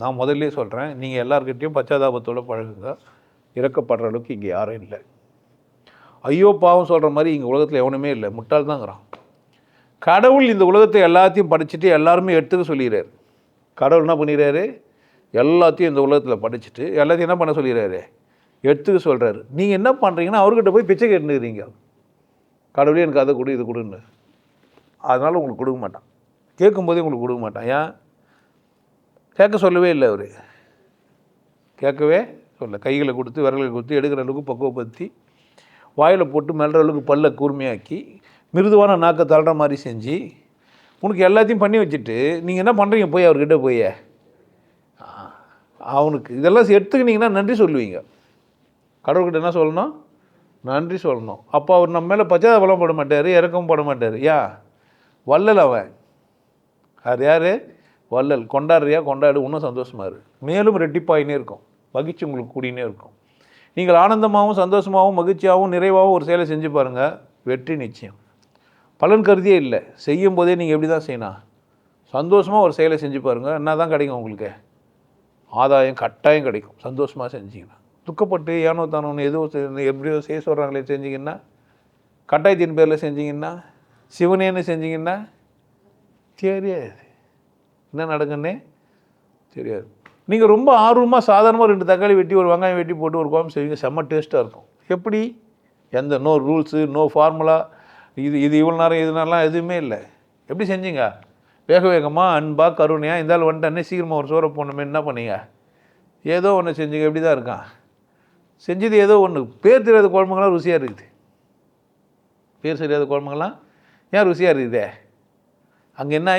நான் முதல்ல சொல்கிறேன் நீங்கள் எல்லாருக்கிட்டேயும் பச்சாதாபத்தோடு பழகுங்க. இறக்கப்படுற அளவுக்கு இங்கே யாரும் இல்லை. ஐயோ பாவம் சொல்கிற மாதிரி இங்கே உலகத்தில் எவனுமே இல்லை. முட்டாள் தாங்கிறான். கடவுள் இந்த உலகத்தை எல்லாத்தையும் படிச்சுட்டு எல்லாருமே எடுத்துக்க சொல்லிடுறாரு கடவுள் என்ன பண்ணிடுறாரு எல்லாத்தையும் இந்த உலகத்தில் படிச்சுட்டு எல்லாத்தையும் என்ன பண்ண சொல்லிடுறாரு எடுத்துக்க சொல்கிறாரு நீங்கள் என்ன பண்ணுறீங்கன்னா அவர்கிட்ட போய் பிச்சை கேட்டுருக்கிறீங்க கடவுளே எனக்கு அதை கொடு இது கொடுன்னு. அதனால் உங்களுக்கு கொடுக்க மாட்டான். கேட்கும்போதே உங்களுக்கு கொடுக்க மாட்டான். ஏன்? கேட்க சொல்லவே இல்லை அவர். கேட்கவே சொல்ல கைகளை கொடுத்து விரல்களை கொடுத்து எடுக்கிற அளவுக்கு பக்குவப்படுத்தி வாயில் போட்டு மெல்ற அளவுக்கு பல்ல கூர்மையாக்கி மிருதுவான நாக்கை தள்ளுற மாதிரி செஞ்சு உனக்கு எல்லாத்தையும் பண்ணி வச்சுட்டு நீங்கள் என்ன பண்ணுறீங்க போய் அவர்கிட்ட போய்? அவனுக்கு இதெல்லாம் எடுத்துக்கினீங்கன்னா நன்றி சொல்லுவீங்க. கடவுள்கிட்ட என்ன சொல்லணும்? நன்றி சொல்லணும். அப்போ அவர் நம்ம மேலே பச்சாதாபலம் போட மாட்டார் இறக்கவும் போட மாட்டார். யா வள்ளல் அவன். அது யார்? வள்ளல் கொண்டாடுறியா? கொண்டாடு. இன்னும் சந்தோஷமாக இரு. மேலும் ரெட்டிப்பாயினே இருக்கும். மகிழ்ச்சி உங்களுக்கு கூடினே இருக்கும். நீங்கள் ஆனந்தமாகவும் சந்தோஷமாகவும் மகிழ்ச்சியாகவும் நிறைவாகவும் ஒரு செயலை செஞ்சு பாருங்கள் வெற்றி நிச்சயம். பலன் கருதியே இல்லை. செய்யும் போதே நீங்கள் எப்படி தான் செய்யணும் சந்தோஷமாக ஒரு செயலை செஞ்சு பாருங்கள் என்ன தான் கிடைக்கும் உங்களுக்கு? ஆதாயம் கட்டாயம் கிடைக்கும். சந்தோஷமாக செஞ்சீங்கன்னா. துக்கப்பட்டு ஏனோ தானோன்னு எதுவும் எப்படியோ செய்ய சொல்கிறாங்களே செஞ்சீங்கன்னா. கட்டாயத்தின் பேரில் செஞ்சிங்கன்னா. சிவனேன்னு செஞ்சிங்கன்னா. தெரியாது என்ன நடக்குன்னே தெரியாது. நீங்கள் ரொம்ப ஆர்வமாக சாதாரணமாக ரெண்டு தக்காளி வெட்டி ஒரு வெங்காயம் வெட்டி போட்டு ஒரு குழம்பு செய்வீங்க. செம்ம டேஸ்ட்டாக இருக்கும். எப்படி? எந்த நோ ரூல்ஸு நோ ஃபார்முலா இது இது இவ்வளோ நேரம் இதுனாலாம் எதுவுமே இல்லை. எப்படி செஞ்சீங்க? வேக வேகமாக அன்பாக கருணையாக இந்த ஆள் சீக்கிரமாக ஒரு சோறை போனோமே என்ன பண்ணீங்க? ஏதோ ஒன்று செஞ்சீங்க எப்படி தான் இருக்கான். செஞ்சது ஏதோ ஒன்று பேர் தெரியாத குழம்புங்களாம் ருசியாக இருக்குது. பேர் தெரியாத குழம்புங்களாம் ஏன் ருசியாக இருக்குதே அங்கே என்ன